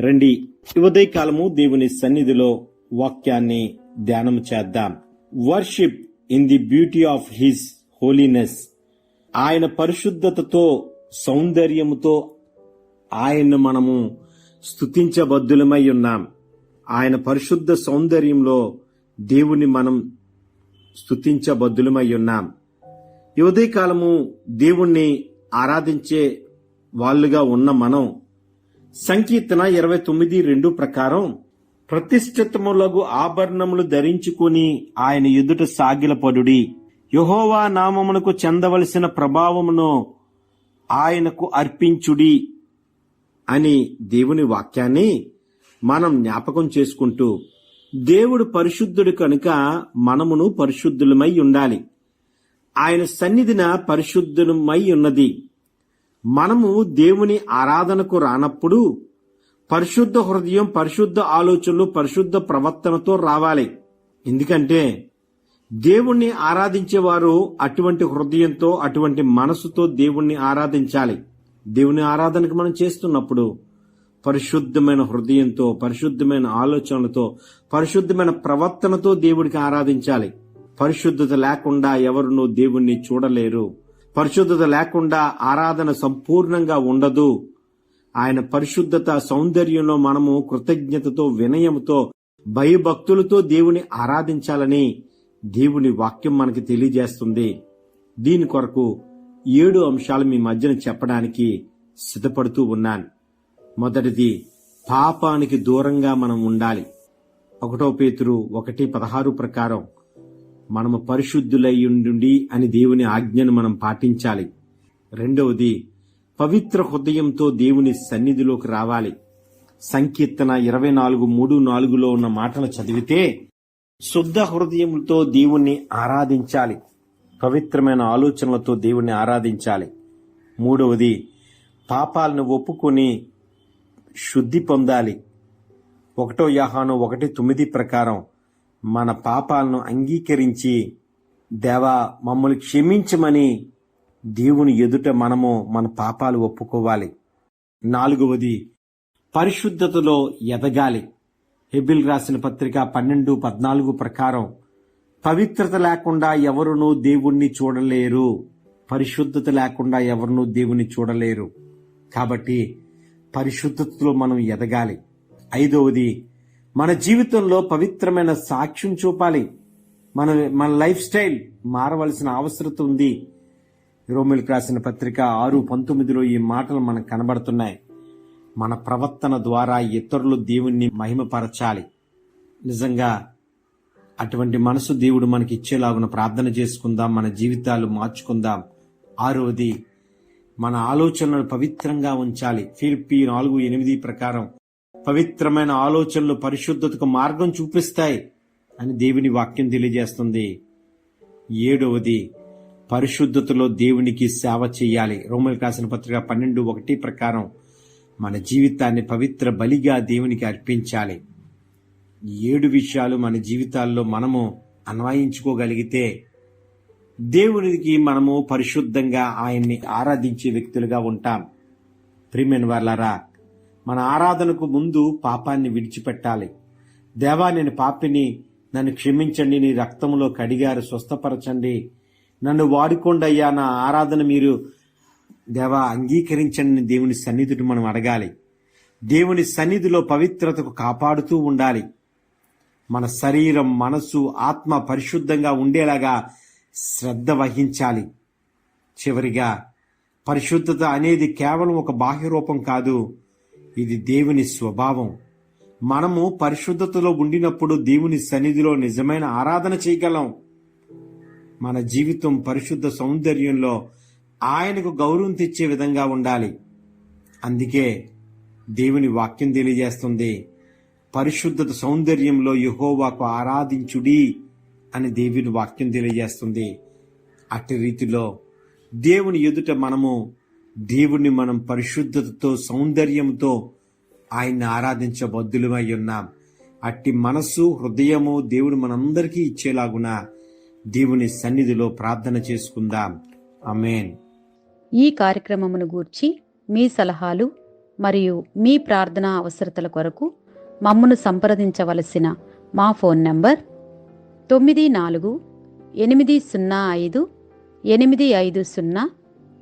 రండి. ఉదయకాలము దేవుని సన్నిధిలో వాక్యాన్ని ధ్యానం చేద్దాం. Worship in the beauty of his holiness. ఆయన పరిశుద్ధతతో సౌందర్యముతో ఆయన్ను మనము స్థుతించబద్దులమై ఉన్నాం. ఆయన పరిశుద్ధ సౌందర్యంలో దేవుని మనం స్థుతించబద్దులమై ఉన్నాం. ఈ దేవుణ్ణి ఆరాధించే వాళ్ళుగా ఉన్న మనం సంకీర్తన ఇరవై తొమ్మిది రెండు ప్రకారం ప్రతిష్ఠితములగు ఆభరణములు ధరించుకుని ఆయన ఎదుట సాగిలపడుడి. యహోవా నామమునకు చెందవలసిన ప్రభావమును ఆయనకు అర్పించుడి అని దేవుని వాక్యాన్ని మనం జ్ఞాపకం చేసుకుంటూ దేవుడు పరిశుద్ధుడు కనుక మనమును పరిశుద్ధులమై ఉండాలి. ఆయన సన్నిధిన పరిశుద్ధులమై ఉన్నది. మనము దేవుని ఆరాధనకు రానప్పుడు పరిశుద్ధ హృదయం పరిశుద్ధ ఆలోచనలు పరిశుద్ధ ప్రవర్తనతో రావాలి. ఎందుకంటే దేవుణ్ణి ఆరాధించేవారు అటువంటి హృదయంతో అటువంటి మనసుతో దేవుణ్ణి ఆరాధించాలి. దేవుని ఆరాధనకు మనం చేస్తున్నప్పుడు పరిశుద్ధమైన హృదయంతో పరిశుద్ధమైన ఆలోచనలతో పరిశుద్ధమైన ప్రవర్తనతో దేవుడికి ఆరాధించాలి. పరిశుద్ధత లేకుండా ఎవరునూ దేవుణ్ణి చూడలేరు. పరిశుద్ధత లేకుండా ఆరాధన సంపూర్ణంగా ఉండదు. ఆయన పరిశుద్ధత సౌందర్యంలో మనము కృతజ్ఞతతో వినయంతో భయభక్తులతో దేవుని ఆరాధించాలని దేవుని వాక్యం మనకి తెలియజేస్తుంది. దీని కొరకు ఏడు అంశాలు మీ మధ్యన చెప్పడానికి సిద్ధపడుతూ ఉన్నాను. మొదటిది పాపానికి దూరంగా మనం ఉండాలి. ఒకటో పేతురు ఒకటి పదహారు ప్రకారం మనము పరిశుద్ధులై అని దేవుని ఆజ్ఞను మనం పాటించాలి. రెండవది పవిత్ర హృదయంతో దేవుని సన్నిధిలోకి రావాలి. సంకీర్తన ఇరవై నాలుగు మూడు నాలుగులో ఉన్న మాటలు చదివితే శుద్ధ హృదయంతో దేవుణ్ణి ఆరాధించాలి. పవిత్రమైన ఆలోచనలతో దేవుణ్ణి ఆరాధించాలి. మూడవది పాపాలను ఒప్పుకొని శుద్ధి పొందాలి. ఒకటో యాహాను ఒకటి తొమ్మిది ప్రకారం మన పాపాలను అంగీకరించి దేవా మమ్మల్ని క్షమించమని దేవుని ఎదుట మనము మన పాపాలు ఒప్పుకోవాలి. నాలుగవది పరిశుద్ధతలో ఎదగాలి. హెబిల్ రాసిన పత్రిక పన్నెండు పద్నాలుగు ప్రకారం పవిత్రత లేకుండా ఎవరునూ దేవుణ్ణి చూడలేరు. పరిశుద్ధత లేకుండా ఎవరునూ దేవుణ్ణి చూడలేరు. కాబట్టి పరిశుద్ధతలో మనం ఎదగాలి. ఐదవది మన జీవితంలో పవిత్రమైన సాక్ష్యం చూపాలి. మన మన లైఫ్ స్టైల్ మారవలసిన అవసరత ఉంది. రోమిల్కి రాసిన పత్రిక ఆరు పంతొమ్మిదిలో ఈ మాటలు మనకు కనబడుతున్నాయి. మన ప్రవర్తన ద్వారా ఇతరులు దేవుణ్ణి మహిమపరచాలి. నిజంగా అటువంటి మనసు దేవుడు మనకి ఇచ్చేలాగున ప్రార్థన చేసుకుందాం మన జీవితాలు మార్చుకుందాం. ఆరవది మన ఆలోచనలు పవిత్రంగా ఉంచాలి. ఫిలిపి నాలుగు ఎనిమిది ప్రకారం పవిత్రమైన ఆలోచనలు పరిశుద్ధతకు మార్గం చూపిస్తాయి అని దేవుని వాక్యం తెలియజేస్తుంది. ఏడవది పరిశుద్ధతలో దేవునికి సేవ చేయాలి. రోమల్ కాసిన పత్రిక పన్నెండు ఒకటి ప్రకారం మన జీవితాన్ని పవిత్ర బలిగా దేవునికి అర్పించాలి. ఏడు విషయాలు మన జీవితాల్లో మనము అన్వయించుకోగలిగితే దేవునికి మనము పరిశుద్ధంగా ఆయన్ని ఆరాధించే వ్యక్తులుగా ఉంటాం. ప్రిమెన్ వాళ్ళరా మన ఆరాధనకు ముందు పాపాన్ని విడిచిపెట్టాలి. దేవా నేను పాపిని నన్ను క్షమించండి నీ రక్తంలో కడిగారు స్వస్థపరచండి. నన్ను వాడుకోండి అయ్యా నా ఆరాధన మీరు దేవా అంగీకరించండి దేవుని సన్నిధిని మనం అడగాలి. దేవుని సన్నిధిలో పవిత్రతకు కాపాడుతూ ఉండాలి. మన శరీరం మనసు ఆత్మ పరిశుద్ధంగా ఉండేలాగా శ్రద్ధ వహించాలి. చివరిగా పరిశుద్ధత అనేది కేవలం ఒక బాహ్య రూపం కాదు. ఇది దేవుని స్వభావం. మనము పరిశుద్ధతలో ఉండినప్పుడు దేవుని సన్నిధిలో నిజమైన ఆరాధన చేయగలం. మన జీవితం పరిశుద్ధ సౌందర్యంలో ఆయనకు గౌరవం తెచ్చే విధంగా ఉండాలి. అందుకే దేవుని వాక్యం తెలియజేస్తుంది పరిశుద్ధత సౌందర్యంలో యహోవాకు ఆరాధించుడి అని దేవుని వాక్యం తెలియజేస్తుంది. అట్టి రీతిలో దేవుని ఎదుట మనము దేవుణ్ణి మనం పరిశుద్ధతతో సౌందర్యంతో ఆయన్ని ఆరాధించబద్దులమై ఉన్నాం. అట్టి మనస్సు హృదయము దేవుడు మనందరికీ ఇచ్చేలాగున దేవుని సన్నిధిలో ప్రార్థన చేసుకుందాం. అమేన్ ఈ కార్యక్రమమును గూర్చి మీ సలహాలు మరియు మీ ప్రార్థనా అవసరతల కొరకు మమ్మను సంప్రదించవలసిన మా ఫోన్ నంబర్ తొమ్మిది నాలుగు ఎనిమిది సున్నా ఐదు ఎనిమిది ఐదు సున్నా